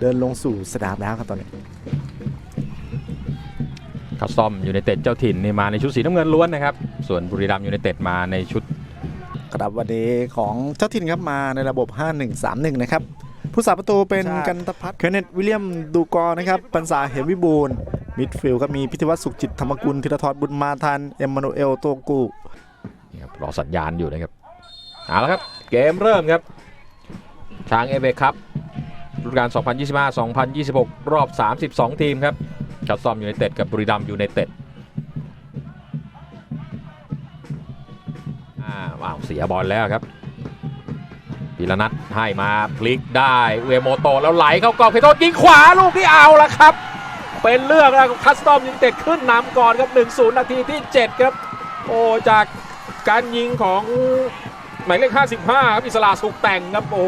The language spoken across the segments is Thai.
เดินลงสู่สนามแล้วครับตอนนี้คัสตอมยูไนเต็ดเจ้าถิ่นนี่มาในชุดสีน้ำเงินล้วนนะครับ ส่วนบุรีรัมย์ยูไนเต็ดมาในชุดครับวันนี้ของเจ้าถิ่นครับมาในระบบ 5131 นะครับ ผู้สาประตูเป็นใช่กันตพัฒน์เคนเนตวิลเลียมดูกอร์นะครับปัญษาเหมวิบูลย์มิดฟิลด์ครับมีพิธีวัฒน์สุขจิตธรรมกุลธีรทรบุญมาทันเอ็มมานูเอลโตกูนี่ครับรอสัญญาณอยู่นะครับเอาละครับ เกมเริ่มครับช้างเอเบครับ ฤดูกาล 2025-2026 รอบ 32 ทีมครับคัสตอมยูไนเต็ดกับบุรีรัมย์ยูไนเต็ดอ่าว้าวเสียบอลแล้วครับพีรนัทให้มาพลิกได้เวโมโตแล้วไหลเข้ากรอบเพโทษยิงขวาลูกที่เอาละครับ เป็นเรื่องแล้วคัสตอมยูไนเต็ดขึ้นนำก่อนครับ 1-0 นาทีที่ 7 ครับ โอ้จากการยิงของหมายเลข 55 ครับ อิสระสุกแต่งครับ โอ้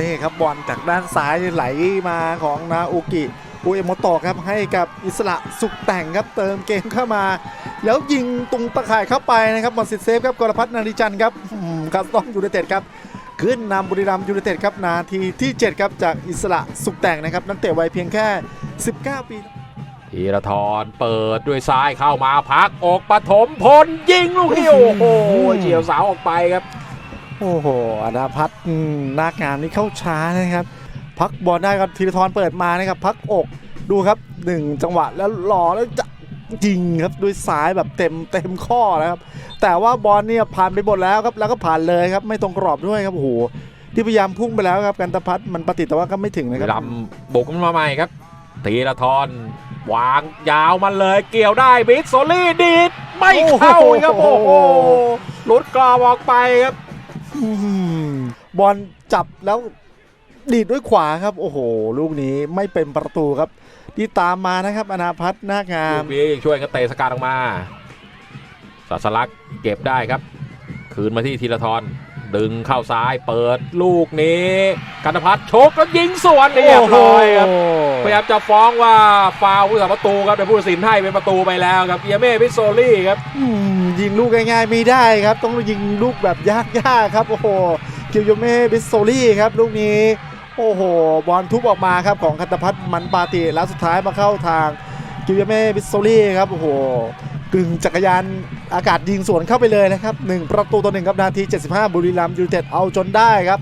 นี่ครับบอลจากด้านซ้ายไหลมาของนาอุกิอุเอโมโตะครับให้กับอิสระสุขแต่งครับเติมเกมเข้ามา แล้วยิงตรงตะข่ายเข้าไปนะครับหมดสิทธิ์เซฟครับกรพัฒนาริจันทร์ครับคัสตอมยูไนเต็ดครับขึ้นนำบุรีรัมย์ยูไนเต็ดครับนาทีที่ 7 ครับจากอิสระสุขแต่งนะครับนักเตะวัยเพียงแค่ 19 ปีธีรทรเปิดด้วยซ้ายเข้ามาพักออกปฐมพลยิงลูกนี้โอ้โหเฉียวสาวออกไปครับ โอ้โหอนาพัฒน์อืมหน้างานนี่เข้าช้านะครับ พักบอลได้ครับธีรทรเปิดมานะครับ พักอกดูครับหนึ่งจังหวะแล้วหล่อแล้วจะยิงครับด้วยซ้ายแบบเต็มเต็มข้อนะครับ แต่ว่าบอลเนี่ยผ่านไปหมดแล้วครับแล้วก็ผ่านเลยครับไม่ตรงกรอบด้วยครับโอ้โหที่พยายามพุ่งไปแล้วครับกันตพัฒน์มันประติดแต่ว่าก็ไม่ถึงบุนะครีรับรัมย์บุกมาใหม่ครับธีรทรวางยาวมาเลยเกี่ยวได้บิสโซลี่ดีดไม่เข้าครับโอ้โหหลุดกรอบออกไปครับอื้อหือ บอลจับแล้วดีดด้วยขวาครับ โอ้โห ลูกนี้ไม่เป็นประตูครับ ที่ตามมานะครับอนาพัฒน์นางาลูมกนี้ช่วยกันเตะสกัดออกมาศาสลักเก็บได้ครับ คืนมาที่ธีรทร ดึงเข้าซ้ายเปิดลูกนี้กันพัฒน์ชกแล้วยิงสวนเรียบร้อยครับพยายามจะฟ้องว่าฟาวล์ผู้สัประตูครับแต่ผู้ตัดสินให้เป็นประตูไปแล้วครับเอียเม่พิโซลี่ครับอืมยิงลูกง่ายๆไม่ได้ครับ ต้องยิงลูกแบบยากๆครับโอ้โหกิลโยเม่บิสโซลี่ครับลูกนี้โอ้โหบอลทุบออกมาครับของคัตพัฒน์มันปาติแล้วสุดท้ายมาเข้าทางกิลโยเม่บิสโซลี่ครับโอ้โห กึ่งจักรยานอากาศยิงสวนเข้าไปเลยนะครับหนึ่งประตูต่อหนึ่งครับนาที 75 บุรีรัมย์ยูไนเต็ดเอาจนได้ครับ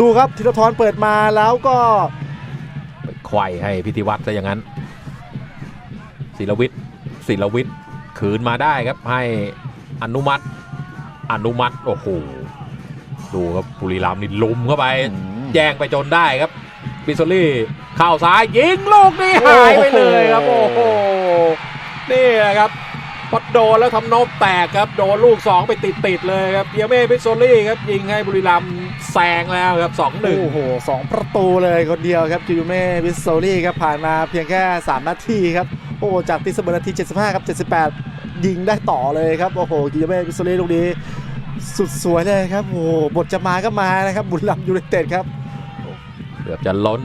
ดูครับธีรทรเปิดมาแล้วก็ไปไขว่ให้พิธีวัตรซะอย่างนั้นศิลวิทย์ศิลวิทย์คืนมาได้ครับให้อนุมัติอนุมัติโอ้โหดูครับบุรีรัมย์นี่ลุมเข้าไปแย่งไปจนได้ครับบิสโซลี่เข้าซ้ายยิงลูกนี้หายไปเลยครับโอ้โอ้โหโหนี่แหละครับ พอโดนแล้วทำนบแตกครับ โดนลูก 2 ไปติดๆเลยครับเอียเม่บิสโซลี่ครับ ยิงให้บุรีรัมย์แซงแล้วครับ2-1โอ้โหสองประตูเลยคนเดียวครับกิลโยเม่บิสโซลี่ครับผ่านมาเพียงแค่ 3 นาทีครับ โอ้จากตีเสมอนาที 75 ครับ 78 ยิงได้ต่อเลยครับ โอ้โหกิลโยเม่บิสโซลี่ลูกนี้สุดสวยเลยครับโอ้โหบทจะมาก็มานะครับ บุรีรัมย์ยูไนเต็ดครับเกือบจะล้น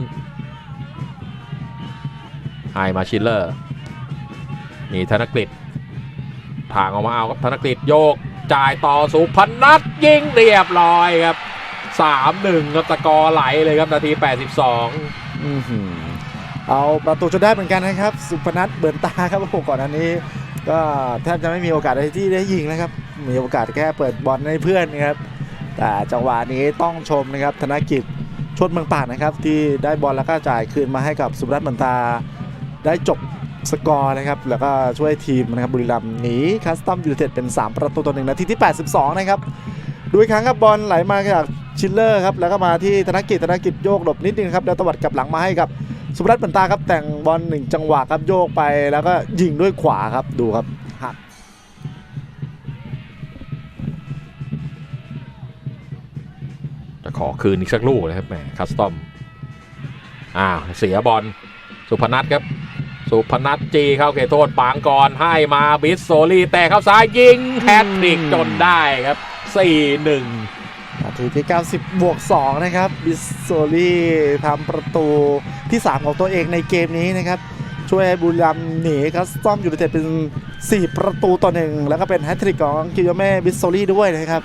ไฮมาชิลเลอร์มีธนกฤษ ทางออกมาเอาครับธนกฤษโยก จ่ายต่อสุพนัทยิงเรียบร้อยครับ 3-1ครับตะกอไหลเลยครับนาที 82เอาประตูจนได้เหมือนกันนะครับ สุพนัทเบิร์นตาครับโอ้โหก่อนอันนี้ ก็แทบจะไม่มีโอกาสอะไรที่ได้ยิงนะครับ มีโอกาสแค่เปิดบอลให้เพื่อนนะครับ แต่จังหวะนี้ต้องชมนะครับ ธนกิจชดเมืองป่านนะครับ ที่ได้บอลแล้วก็จ่ายคืนมาให้กับสุพนัทเบิร์นตา ได้จบ สกอร์นะครับ แล้วก็ช่วยทีมนะครับบุรีรัมย์หนีคัสตัมยูไนเต็ดเป็น 3 ประตูต่อหนึ่งนาทีที่ 82 นะครับดูอีกครั้งครับบอลไหลมาจากชิลเลอร์ครับแล้วก็มาที่ธนกิจธนกิจโยกหลบนิดนึงครับแล้วตวัดกลับหลังมาให้กับสุรัตน์ปันตาครับแต่งบอลหนึ่งจังหวะครับโยกไปแล้วก็ยิงด้วยขวาครับดูครับหักจะขอคืนอีกสักลูกนะครับแหมคัสตอมอ้าวเสียบอลสุพนัทครับ สุพนัทจีเข้าเขตโทษปางก่อนให้มาบิสโซลี่แต่เข้าซ้ายยิงแฮตทริกจนได้ครับ 4-1 นาทีที่ 90 บวก 2 นะครับ บิสโซลี่ทำประตูที่ 3 ของตัวเองในเกมนี้นะครับ ช่วยให้บุรีรัมย์หนีคัสตอมยูไนเต็ดเป็น 4 ประตูต่อหนึ่งแล้วก็เป็นแฮตทริกของกิโยเม่บิสโซลี่ด้วยนะครับ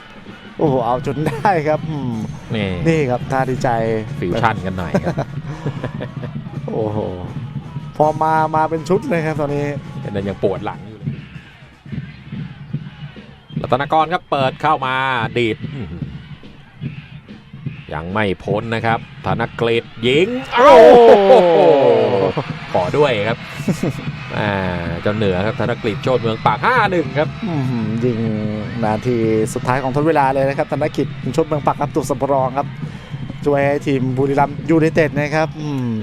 โอ้โหเอาจนได้ครับอืมนี่นี่ครับท่าดีใจฟิวชั่นกันหน่อยครับโอ้โห พอมา มาเป็นชุดเลยครับตอนนี้แต่ยังปวดหลังอยู่เลยรัตนกรครับเปิดเข้ามาดีดอื้อหือยังไม่พ้นนะครับ ธนกฤษยิงโอ้โหขอด้วยครับอ่าเจ้าเหนือครับธนกฤษโชดเมืองปาก 5-1 ครับอื้อหือยิงนาทีสุดท้ายของทดเวลาเลยนะครับ ธนกิจชุดเมืองปักครับตัวสำรองครับช่วยให้ทีมบุรีรัมย์ยูไนเต็ดนะครับอืม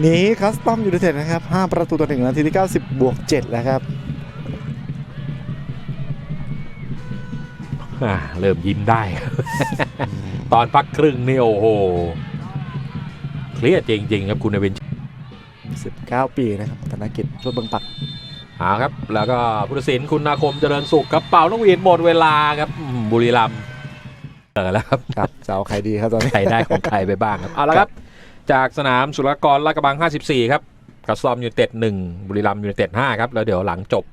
หนีคัสตอมยูไนเต็ดนะครับ 5 ประตูต่อหนึ่งนาทีที่ 90 บวก 7 แล้วครับอ่าเริ่มยิ้มได้ ตอนพักครึ่งนี่โอ้โห เครียดจริง ๆ ครับคุณเอวิน19 ปีนะครับธนกิจชุดเมืองปักเอาครับ แล้วก็ผู้ตัดสินคุณนาคมเจริญสุขครับเป่านกหวีดหมดเวลาครับอืมบุรีรัมย์เจอแล้วครับครับจะเอาใครดีครับตอนนี้ใครได้ของใครไปบ้างครับเอาละครับ จากสนามสุรกรลาดกระบัง 54 ครับกระซอมยูเต็ด1บุรีรัมย์ยูเต็ด5ครับ แล้วเดี๋ยวหลังจบ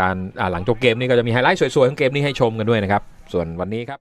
การหลังจบเกมนี้ก็จะมีไฮไลท์สวยๆของเกมนี้ให้ชมกันด้วยนะครับ ส่วนวันนี้ครับ